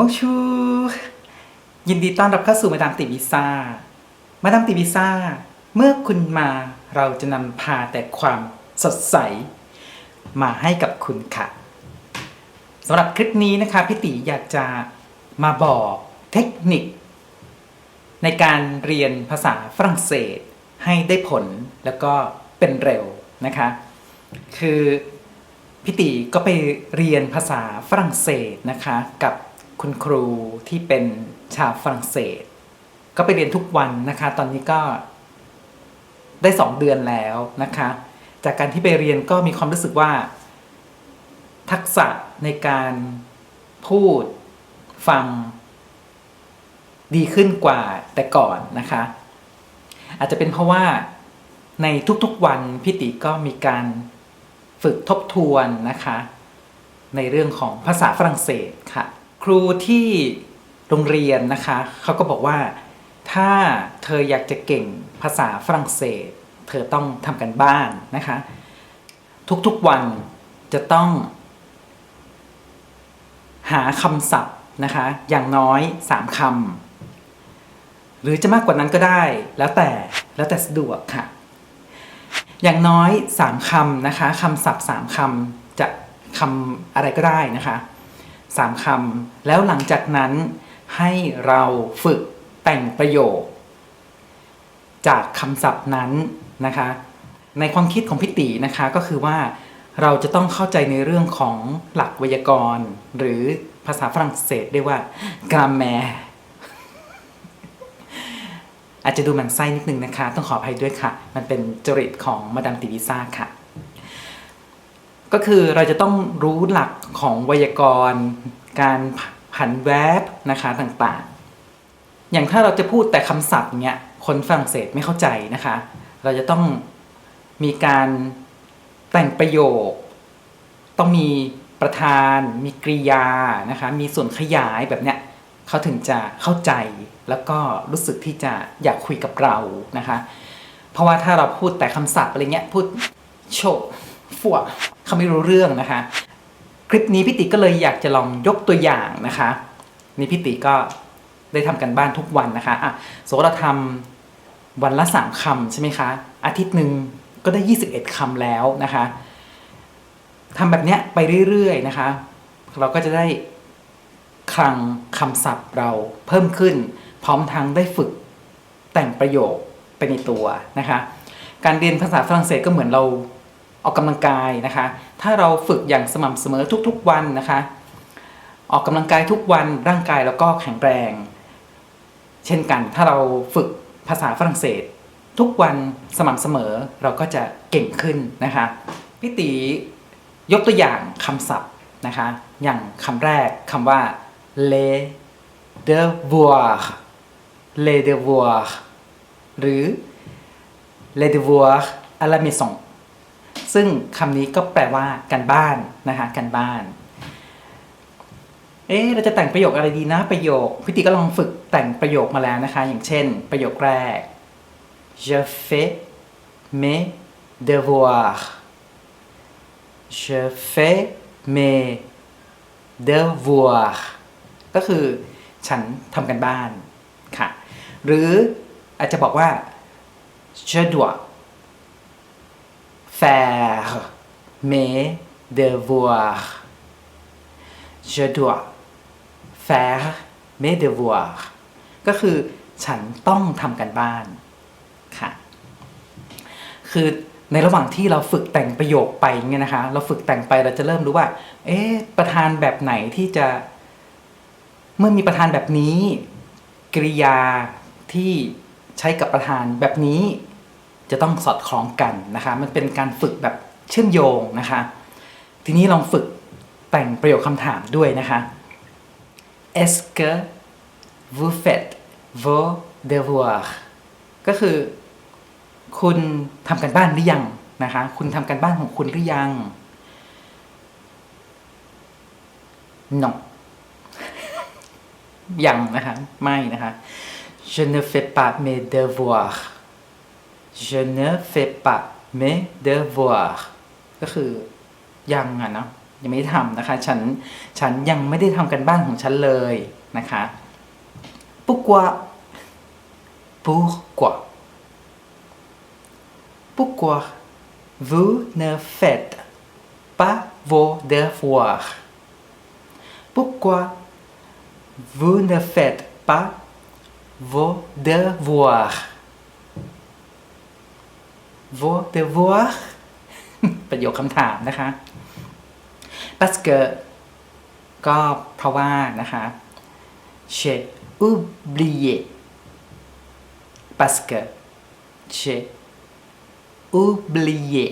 บงชู ยินดีต้อนรับเข้าสู่มาดามติวิซ่า มาดามติวิซ่า เมื่อคุณมาเราจะนำพาแต่ความสดใส มาให้กับคุณค่ะสำหรับคลิปนี้นะคะพี่ติอยากจะมาบอกเทคนิค ในการเรียนภาษาฝรั่งเศสให้ได้ผลแล้วก็เป็นเร็วนะคะ คือพี่ติก็ไปเรียนภาษาฝรั่งเศสนะคะกับ คุณครูที่เป็นชาวฝรั่งเศส ก็ไปเรียนทุกวันนะคะ ตอนนี้ก็ได้สองเดือนแล้วนะคะ จากการที่ไปเรียนก็มีความรู้สึกว่า ทักษะในการพูดฟัง ดีขึ้นกว่าแต่ก่อนนะคะ อาจจะเป็นเพราะว่าในทุกๆวันพี่ติก็มีการฝึกทบทวนนะคะ ในเรื่องของภาษาฝรั่งเศสค่ะ ครูที่โรงเรียนนะคะเขาก็บอกว่าถ้าเธออยากจะเก่งภาษาฝรั่งเศส เธอต้องทำกันบ้านนะคะ ทุกๆวันจะต้อง หาคำศัพท์นะคะ อย่างน้อย3คำหรือจะมากกว่านั้นก็ได้ แล้วแต่แล้วแต่สะดวกค่ะ อย่างน้อย3คำนะคะคำศัพท์3คำจะคำอะไรก็ได้นะคะ 3คำแล้วหลังจากนั้นให้เราฝึกแต่งประโยค จากคำศัพท์นั้นนะคะ ในความคิดของพี่ตีนะคะก็คือว่าเราจะต้องเข้าใจในเรื่องของหลักไวยากรณ์ หรือภาษาฝรั่งเศสเรียกว่า grammaire อาจจะดูมันไส้นิดนึงนะคะ ต้องขออภัยด้วยค่ะ มันเป็นจริตของมาดามติวิซ่าค่ะ ก็คือเราจะต้องรู้หลักของไวยากรณ์ การผันแวบนะคะต่างๆ อย่างถ้าเราจะพูดแต่คำศัพท์เนี้ยคนฝรั่งเศสไม่เข้าใจนะคะ เราจะต้องมีการแต่งประโยค ต้องมีประธาน มีกริยานะคะมีส่วนขยายแบบเนี้ยเขาถึงจะเข้าใจแล้วก็รู้สึกที่จะอยากคุยกับเรานะคะ เพราะว่าถ้าเราพูดแต่คำศัพท์อะไรเงี้ยพูดโช ฟัวเขาไม่รู้เรื่องนะคะ คลิปนี้พี่ติก็เลยอยากจะลองยกตัวอย่างนะคะ นี่พี่ติก็ได้ทำกันบ้านทุกวันนะคะอะสมเราทำวันละสามคำใช่ไหมคะ อาทิตย์หนึ่งก็ได้ 21คำแล้วนะคะทำแบบเนี้ยไปเรื่อยๆนะคะ เราก็จะได้คลังคำศัพท์เราเพิ่มขึ้น พร้อมทั้งได้ฝึกแต่งประโยคไปในตัวนะคะ การเรียนภาษาฝรั่งเศสก็เหมือนเรา ออกกำลังกายนะคะ ถ้าเราฝึกอย่างสม่ำเสมอทุกๆวันนะคะ ออกกำลังกายทุกวันร่างกายเราก็แข็งแรง เช่นกันถ้าเราฝึกภาษาฝรั่งเศส ทุกวันสม่ำเสมอเราก็จะเก่งขึ้นนะคะพี่ตียกตัวอย่างคำศัพท์นะคะ อย่างคำแรกคำว่า les devoirs les devoirs หรือ les devoirs à la maison ซึ่งคำนี้ก็แปลว่าการบ้านนะคะการบ้าน เอ๊เราจะแต่งประโยคอะไรดีนะประโยคพี่ติก็ลองฝึกแต่งประโยคมาแล้วนะคะ อย่างเช่น ประโยคแรก je fais mes devoirs je fais mes devoirs ก็คือฉันทำกันบ้านค่ะ หรืออาจจะบอกว่า je dois faire mes devoirs je dois faire mes devoirs ก็คือฉันต้องทำกันบ้านค่ะ คือในระหว่างที่เราฝึกแต่งประโยคไปเนี่ยนะคะ เราฝึกแต่งไปเราจะเริ่มรู้ว่า เอ๊ะประธานแบบไหนที่จะ เมื่อมีประธานแบบนี้ กริยาที่ใช้กับประธานแบบนี้ จะต้องสอดคล้องกันนะคะ มันเป็นการฝึกแบบเชื่อมโยงนะคะ ทีนี้ลองฝึกแต่งประโยคคำถามด้วยนะคะ Est-ce que vous faites vos devoirs ก็คือ คุณทำกันบ้านหรือยังนะคะ คุณทำกันบ้านของคุณหรือยัง non ยังนะคะ ไม่นะคะ je ne fais pas mes devoirs je ne fais pas mes devoirs ก็คือยังอะเนาะยังไม่ได้ทำนะคะ ฉันฉันยังไม่ได้ทำกันบ้านของฉันเลยนะคะ pourquoi pourquoi pourquoi vous ne faites pas vos devoirs pourquoi vous ne faites pas vos devoirs vos devoirs ประโยคคำถามนะคะ parce que ก็เพราะว่านะคะ j'ai oublié parce que j'ai oublié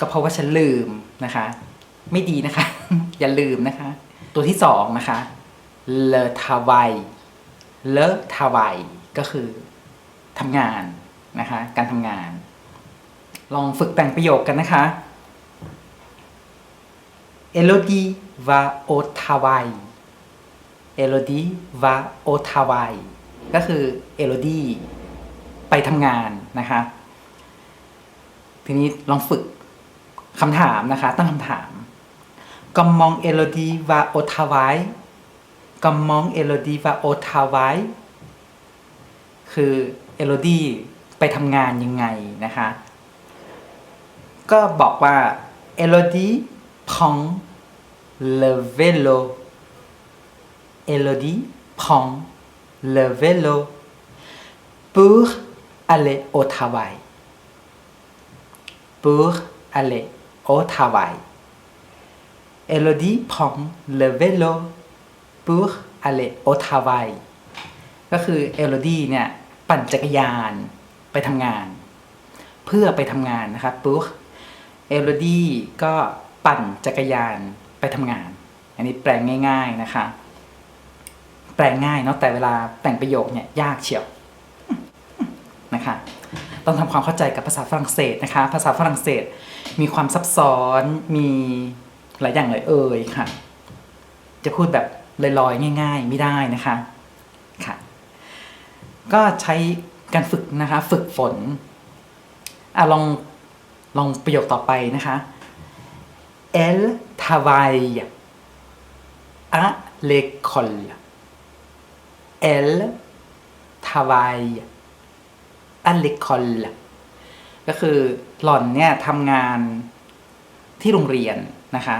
ก็เพราะว่าฉันลืมนะคะ ไม่ดีนะคะ อย่าลืมนะคะ ตัวที่สองนะคะ le travail le travail ก็คือทำงาน นะคะ การทำงาน ลองฝึกแต่งประโยคกันนะคะ Elodie va au travail Elodie va au วายก็คือ Elodie ไปทำงานนะคะ ทีนี้ลองฝึกคำถามนะคะ ตั้งคำถามกอมองเอโลดีวาโอทาวายกอมมองเอโลดีวาโอทาวายคือเอโลดี ไปทำงานยังไงนะคะ ก็บอกว่า Elodie prend le vélo Elodie prend le vélo pour aller au travail pour aller au travail Elodie prend le vélo pour aller au travail ก็คือ Elodie เนี่ย ปั่นจักรยาน ไปทำงาน เพื่อไปทำงานนะครับ pour Elodie ก็ปั่นจักรยานไปทำงาน อันนี้แปลงง่าย ๆนะคะ แปลงง่ายเนาะแต่เวลาแต่งประโยคเนี่ยยากเชียวนะคะต้องทำความเข้าใจกับภาษาฝรั่งเศสนะคะ ภาษาฝรั่งเศสมีความซับซ้อนมีหลายอย่างเลยเอ่ยค่ะ จะพูดแบบลอยๆง่าย ๆ ไม่ได้นะคะค่ะ ก็ใช้ การฝึกนะคะ ฝึกฝนอะลองลองประโยคต่อไปนะคะ Elle travaille à l'école. Elle travaille à l'école ก็คือหล่อนเนี่ยทำงานที่โรงเรียนนะคะ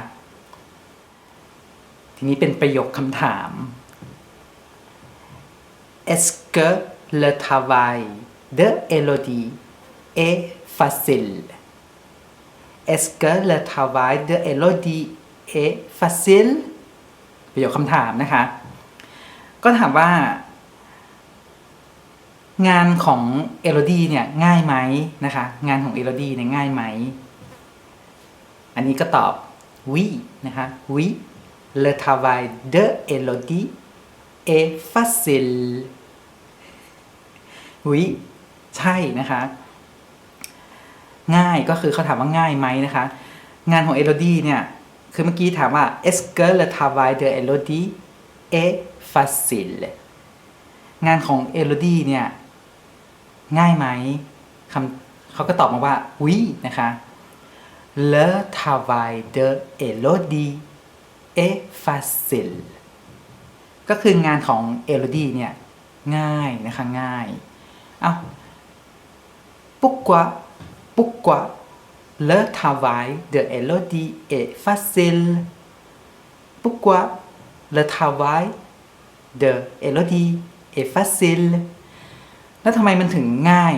ทีนี้เป็นประโยคคำถาม Est-ce que le travail de Elodie est facile? Est-ce que le travail de Elodie est facile ประโยคคำถามนะคะ ก็ถามว่า งานของเอโ d ดีเนี่ยง่ายไหมนะคะ งานของเอโ d ดีเนี่ยง่ายไหม อันนี้ก็ตอบ oui นะคะ oui le travail de Elodie est facile oui ใช่นะคะ ง่ายก็คือเขาถามว่าง่ายไหมนะคะ งานของเอโ d ดีเนี่ย คือเมื่อกี้ถามว่า est-ce que le travail de Elodie est facile งานของเอโ d ดีเนี่ย ง่ายไหมคำเขาก็ตอบมาว่า oui นะคะ le travail de Elodie est facile ก็คืองานของเอโ d ดีเนี่ย ง่ายนะคะง่าย pourquoi pourquoi le travail de Elodie est facile pourquoi le travail de Elodie est facile แล้วทำไมมันถึงง่าย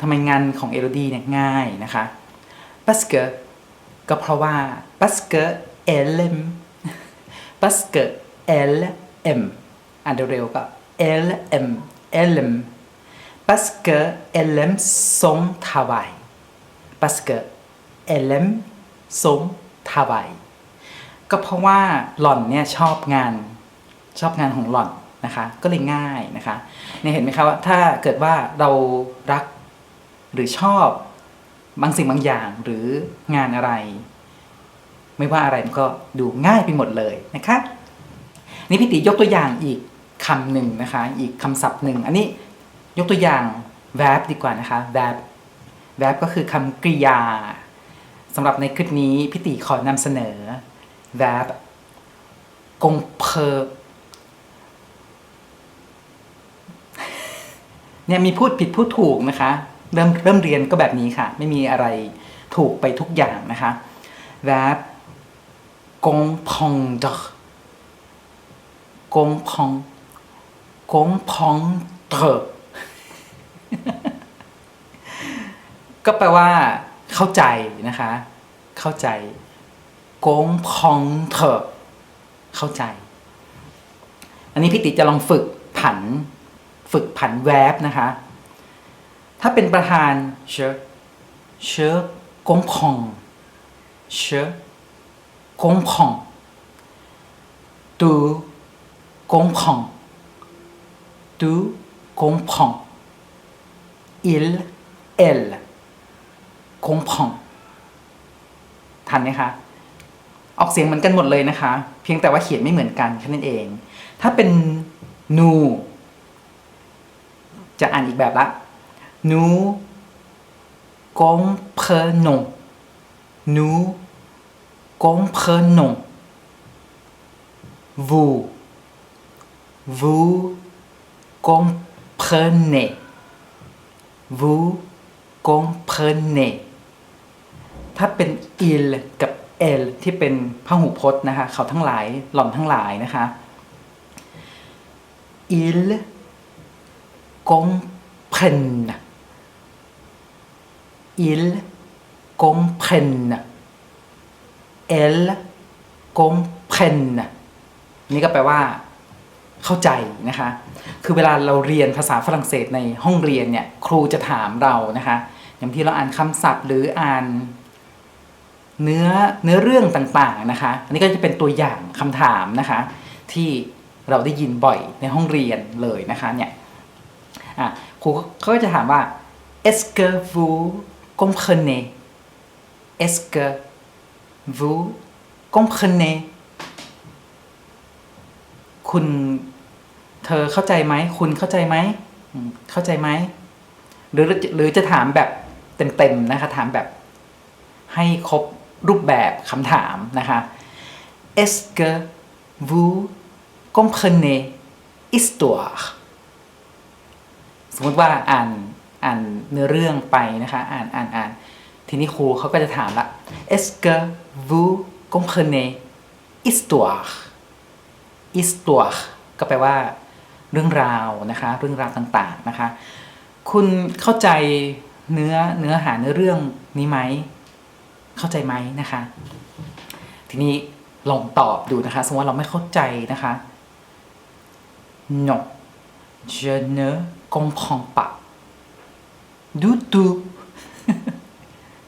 ทำไมงานของเอโ d ดีเนี่ยง่ายนะคะ parce que ก็เพราะว่า parce que elle aime parce que elle aime อ่านเร็วๆก็ elle aime elle aime parce que elle aime son travail parce que elle aime son travail ก็เพราะว่าหล่อนเนี่ยชอบงานชอบงานของหล่อนนะคะก็เลยง่ายนะคะเนี่ยเห็นไหมคะว่าถ้าเกิดว่าเรารักหรือชอบบางสิ่งบางอย่างหรืองานอะไร ไม่ว่าอะไรมันก็ดูง่ายไปหมดเลยนะคะนี่พี่ติยกตัวอย่างอีกคำหนึ่งนะคะ อีกคำศัพท์หนึ่งอันนี้ ยกตัวอย่าง verb ดีกว่านะคะ verb verb ก็คือคำกริยาสำหรับในคลิปนี้พี่ติขอนำเสนอ verb comprendre เนี่ยมีพูดผิดพูดถูกนะคะ เริ่มเริ่มเรียนก็แบบนี้ค่ะ ไม่มีอะไรถูกไปทุกอย่างนะคะ verb comprendre comprendre comprendre ก็ ก็แปลว่า เข้าใจนะคะ เข้าใจ comprendre เข้าใจ อันนี้พี่ติจะลองฝึกผัน ฝึกผันแวบนะคะ ถ้าเป็นประธาน je je comprends je comprends tu comprends tu comprends il elle comprend ทันไหมคะ ออกเสียงเหมือนกันหมดเลยนะคะ เพียงแต่ว่าเขียนไม่เหมือนกันแค่นั้นเอง ถ้าเป็น nu จะอ่านอีกแบบละ nous comprenons nous comprenons vous vous comprenez vous comprenez ถ้าเป็น il กับ elle ที่เป็นพหูพจน์นะคะ เขาทั้งหลายหล่อนทั้งหลายนะคะ il comprennent il comprennent elle comprennent นี่ก็แปลว่า เข้าใจนะคะ คือเวลาเราเรียนภาษาฝรั่งเศสในห้องเรียนเนี่ยครูจะถามเรานะคะ อย่างที่เราอ่านคำศัพท์หรืออ่านเนื้อเนื้อเรื่องต่างๆนะคะ อันนี้ก็จะเป็นตัวอย่างคำถามนะคะ ที่เราได้ยินบ่อยในห้องเรียนเลยนะคะเนี่ยครูเขาก็จะถามว่า est-ce que vous comprenez est-ce que vous comprenez คุณ เธอเข้าใจไหม คุณเข้าใจไหม เข้าใจไหม หรือหรือจะถามแบบเต็มๆนะคะ ถามแบบให้ครบรูปแบบคำถามนะคะ Est-ce que vous comprenez histoire สมมติว่าอ่านอ่านเนื้อเรื่องไปนะคะ อ่านอ่านอ่านทีนี้ครูเขาก็จะถามละ Est-ce que vous comprenez histoire histoire ก็แปลว่า เรื่องราวนะคะเรื่องราวต่างๆนะคะ คุณเข้าใจเนื้อเนื้อหาเนื้อเรื่องนี้ไหมเข้าใจไหมนะคะ ทีนี้ลองตอบดูนะคะสมมติว่าเราไม่เข้าใจนะคะ non je ne comprends pas du tout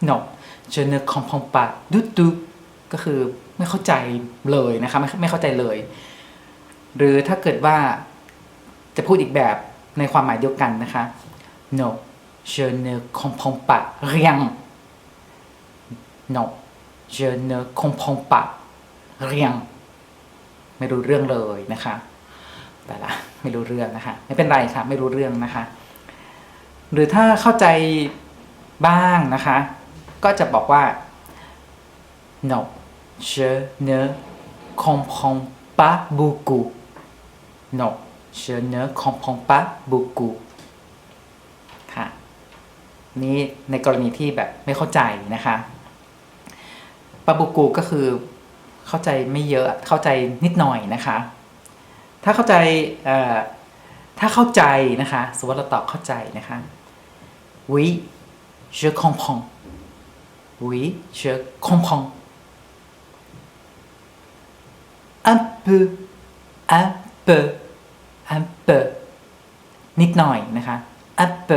non je ne comprends pas du tout ก็คือไม่เข้าใจเลยนะคะไม่ไม่เข้าใจเลย หรือถ้าเกิดว่า จะพูดอีกแบบในความหมายเดียวกันนะคะ no je ne comprends pas rien no je ne comprends pas rien ไม่รู้เรื่องเลยนะคะ แต่ละไม่รู้เรื่องนะคะ ไม่เป็นไรค่ะ ไม่รู้เรื่องนะคะ หรือถ้าเข้าใจบ้างนะคะ ก็จะบอกว่า no je ne comprends pas beaucoup non je ne comprends pas beaucoup ค่ะนี่ในกรณีที่แบบไม่เข้าใจนะคะปาบูกูก็คือเข้าใจไม่เยอะเข้าใจนิดหน่อยนะคะ ถ้าเข้าใจถ้าเข้าใจนะคะสมมติเราตอบเข้าใจนะคะ oui je comprends oui je comprends un peu un peu un peu นิดหน่อยนะคะ un peu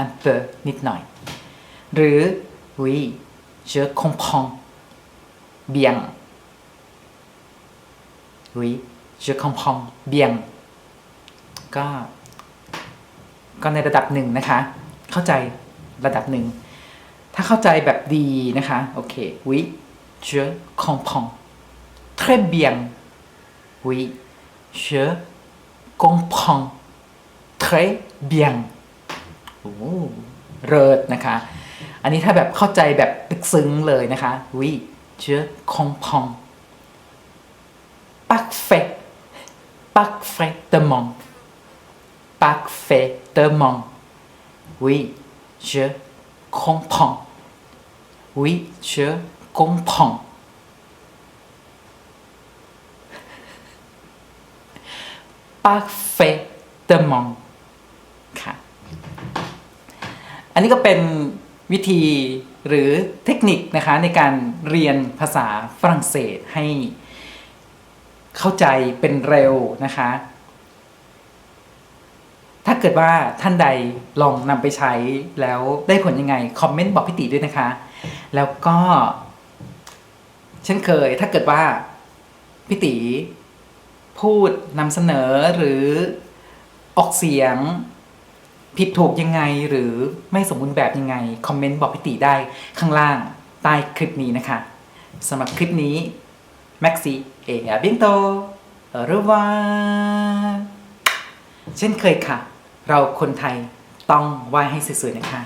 un peu นิดหน่อย หรือ oui je comprends bien oui je comprends bien ก็ก็ในระดับหนึ่งนะคะ เข้าใจระดับหนึ่ง ถ้าเข้าใจแบบดีนะคะ โอเค oui je comprends très bien oui je comprends très bien โอ้เริดนะคะ อันนี้ถ้าแบบเข้าใจแบบลึกซึ้งเลยนะคะ oui je comprends parfait parfaitement parfaitement oui je comprends oui je comprends parfaitement ค่ะ อันนี้ก็เป็นวิธีหรือเทคนิคนะคะในการเรียนภาษาฝรั่งเศสให้เข้าใจเป็นเร็วนะคะ ถ้าเกิดว่าท่านใดลองนำไปใช้แล้วได้ผลยังไง คอมเมนต์บอกพี่ติด้วยนะคะ แล้วก็เช่นเคยถ้าเกิดว่าพี่ติ พูดนำเสนอหรือออกเสียงผิดถูกยังไงหรือไม่สมบูรณ์แบบยังไง คอมเมนต์บอกพี่ติได้ข้างล่างใต้คลิปนี้นะคะสำหรับคลิปนี้แม็กซี่เออาบิงโตเรวาเช่นเคยค่ะ เราคนไทยต้องไหว้ให้สวยๆนะคะ